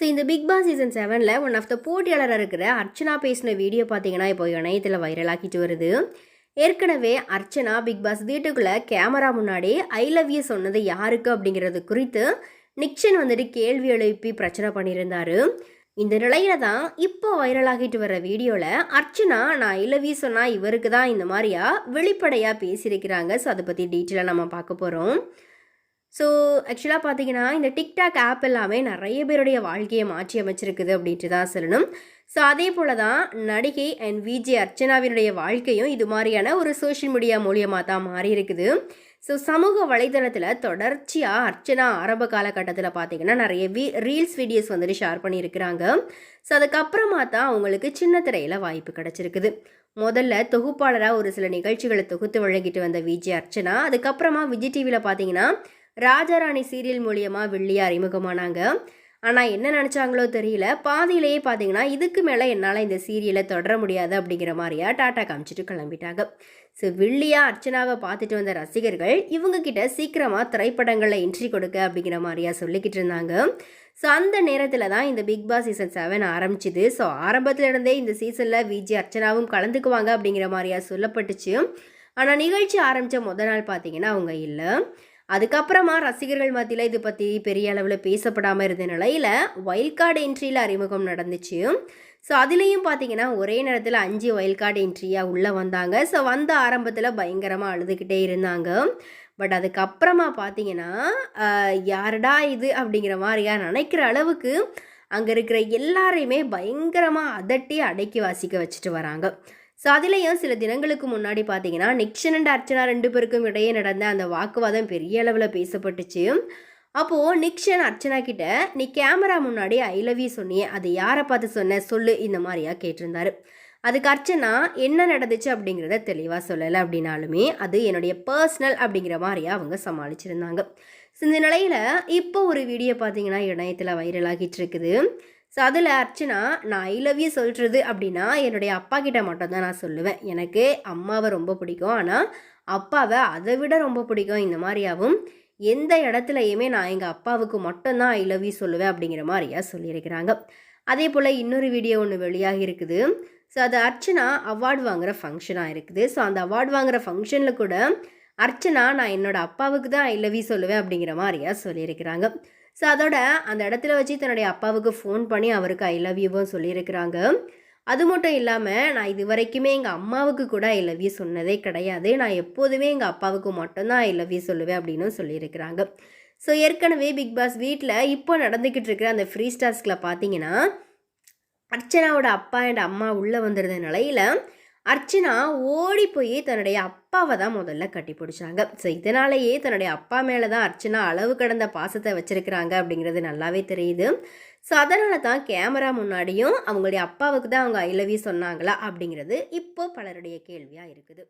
So இந்த big Boss season செவனில் one of the போட்டியாளராக இருக்கிற அர்ச்சனா பேசின வீடியோ பார்த்தீங்கன்னா இப்போ இணையத்தில் வைரலாக்கிட்டு வருது. ஏற்கனவே அர்ச்சனா பிக் பாஸ் வீட்டுக்குள்ளே கேமரா முன்னாடி ஐ லவ் யூ சொன்னது யாருக்கு அப்படிங்கிறது குறித்து நிக்சன் வந்துட்டு கேள்வி எழுப்பி பிரச்சனை பண்ணியிருந்தார். இந்த நிலையில தான் இப்போ வைரலாகிட்டு வர வீடியோவில் அர்ச்சனா நான் ஐ லவ் யூ சொன்னால் இவருக்கு தான் இந்த மாதிரியா வெளிப்படையாக பேசியிருக்கிறாங்க. ஸோ அதை பற்றி டீட்டெயிலாக நம்ம பார்க்க போகிறோம் ஸோ ஆக்சுவலாக பார்த்தீங்கன்னா இந்த டிக்டாக் ஆப் எல்லாமே நிறைய பேருடைய வாழ்க்கையை மாற்றி அமைச்சிருக்குது அப்படின்ட்டு தான் சொல்லணும். ஸோ அதே போல் தான் நடிகை அண்ட் விஜே அர்ச்சனாவினுடைய வாழ்க்கையும் இது மாதிரியான ஒரு சோஷியல் மீடியா மூலியமாக தான் மாறி இருக்குது. ஸோ சமூக வலைதளத்தில் தொடர்ச்சியாக அர்ச்சனா ஆரம்ப காலகட்டத்தில் பார்த்தீங்கன்னா நிறைய வீ ரீல்ஸ் வீடியோஸ் வந்துட்டு ஷேர் பண்ணியிருக்கிறாங்க. ஸோ அதுக்கப்புறமா தான் அவங்களுக்கு சின்ன திரையில் வாய்ப்பு கிடச்சிருக்குது. முதல்ல தொகுப்பாளராக ஒரு சில நிகழ்ச்சிகளை தொகுத்து வழங்கிட்டு வந்த விஜய் அர்ச்சனா அதுக்கப்புறமா விஜய் டிவியில் பார்த்தீங்கன்னா ராஜாராணி சீரியல் மூலியமாக வெள்ளியாக அறிமுகமானாங்க. ஆனால் என்ன நினச்சாங்களோ தெரியல. பாதியிலேயே பார்த்தீங்கன்னா இதுக்கு மேலே என்னால் இந்த சீரியலை தொடர முடியாது அப்படிங்கிற மாதிரியா டாட்டா காமிச்சிட்டு கிளம்பிட்டாங்க. ஸோ வில்லியா அர்ச்சனாவை பார்த்துட்டு வந்த ரசிகர்கள் இவங்க கிட்ட சீக்கிரமாக திரைப்படங்களில் என்ட்ரி கொடுக்க அப்படிங்கிற மாதிரியா சொல்லிக்கிட்டு இருந்தாங்க. ஸோ அந்த நேரத்தில் தான் இந்த பிக் பாஸ் சீசன் செவன் ஆரம்பிச்சுது. ஸோ ஆரம்பத்துலேருந்தே இந்த சீசனில் விஜி அர்ச்சனாவும் கலந்துக்குவாங்க அப்படிங்கிற மாதிரியா சொல்லப்பட்டுச்சு. ஆனால் நிகழ்ச்சி ஆரம்பித்த முத நாள் பார்த்தீங்கன்னா அவங்க இல்லை. அதுக்கப்புறமா ரசிகர்கள் மத்தியில் இது பற்றி பெரிய அளவில் பேசப்படாமல் இருந்த நிலையில் வைல்ட் கார்டு என்ட்ரியில் அறிமுகம் நடந்துச்சு. ஸோ அதுலேயும் பார்த்தீங்கன்னா ஒரே நேரத்தில் அஞ்சு வைல்ட் கார்டு என்ட்ரியாக உள்ளே வந்தாங்க. ஸோ வந்த ஆரம்பத்தில் பயங்கரமாக அழுதுகிட்டே இருந்தாங்க. பட் அதுக்கப்புறமா பார்த்தீங்கன்னா யாருடா இது? அப்படிங்கிற மாதிரியா நினைக்கிற அளவுக்கு அங்கே இருக்கிற எல்லாரையுமே பயங்கரமாக அதட்டி அடக்கி வாசிக்க வச்சுட்டு வராங்க. ஸோ அதுலேயும் சில தினங்களுக்கு முன்னாடி பார்த்தீங்கன்னா நிக்ஷன் அண்ட் அர்ச்சனா ரெண்டு பேருக்கும் இடையே நடந்த அந்த வாக்குவாதம் பெரிய அளவில் பேசப்பட்டுச்சு. அப்போது நிக்ஷன் அர்ச்சனா கிட்ட நீ கேமரா முன்னாடி ஐ லவ் யூ சொன்னியே அதை யாரை பார்த்து சொன்ன? சொல்லு இந்த மாதிரியா கேட்டிருந்தாரு. அதுக்கு அர்ச்சனா என்ன நடந்துச்சு அப்படிங்கிறத தெளிவாக சொல்லலை அப்படின்னாலுமே அது என்னுடைய பர்சனல் அப்படிங்கிற மாதிரியா அவங்க சமாளிச்சிருந்தாங்க. இந்த நிலையில் இப்போ ஒரு வீடியோ பார்த்தீங்கன்னா இணையத்தில் வைரலாகிட்டு இருக்குது. ஸோ அதில் அர்ச்சனா நான் ஐ லவ் யூ சொல்கிறது அப்படின்னா என்னுடைய அப்பா கிட்ட மட்டும்தான் நான் சொல்லுவேன். எனக்கு அம்மாவை ரொம்ப பிடிக்கும். ஆனால் அப்பாவை அதை விட ரொம்ப பிடிக்கும். இந்த மாதிரியாகவும் எந்த இடத்துலையுமே நான் எங்கள் அப்பாவுக்கு மட்டும்தான் ஐ லவ் யூ சொல்லுவேன் அப்படிங்கிற மாதிரியா சொல்லியிருக்கிறாங்க. அதே போல் இன்னொரு வீடியோ ஒன்று வெளியாகி இருக்குது. ஸோ அது அர்ச்சனா அவார்டு வாங்குகிற ஃபங்க்ஷனாக இருக்குது. ஸோ அந்த அவார்டு வாங்குகிற ஃபங்க்ஷனில் கூட அர்ச்சனா நான் என்னோடய அப்பாவுக்கு தான் ஐ லவ் யூ சொல்லுவேன் அப்படிங்கிற மாதிரியா சொல்லியிருக்கிறாங்க. ஸோ அதோட அந்த இடத்துல வச்சு தன்னுடைய அப்பாவுக்கு ஃபோன் பண்ணி அவருக்கு ஐ லவ் யூவும் சொல்லியிருக்கிறாங்க. அது மட்டும் இல்லாமல் நான் இது வரைக்குமே எங்கள் அம்மாவுக்கு கூட ஐ லவ் யூ சொன்னதே கிடையாது. நான் எப்போதுமே எங்கள் அப்பாவுக்கு மட்டும்தான் ஐ லவ் யூ சொல்லுவேன் அப்படின்னு சொல்லியிருக்கிறாங்க. ஸோ ஏற்கனவே பிக் பாஸ் வீட்டில் இப்போ நடந்துக்கிட்டு இருக்கிற அந்த ஃப்ரீ ஸ்டார்ஸ்கில் பார்த்தீங்கன்னா அர்ச்சனாவோட அப்பா அண்ட் அம்மா உள்ளே வந்துடுற நிலையில் அர்ச்சனா ஓடி போய் தன்னுடைய அப்பாவை தான் முதல்ல கட்டி பிடிச்சாங்க. ஸோ இதனாலேயே தன்னுடைய அப்பா மேலே தான் அர்ச்சனா அளவு கடந்த பாசத்தை வச்சுருக்கிறாங்க அப்படிங்கிறது நல்லாவே தெரியுது. ஸோ அதனால தான் கேமரா முன்னாடியும் அவங்களுடைய அப்பாவுக்கு தான் அவங்க ஐ லவ் யூ சொன்னாங்களா அப்படிங்கிறது இப்போ பலருடைய கேள்வியாக இருக்குது.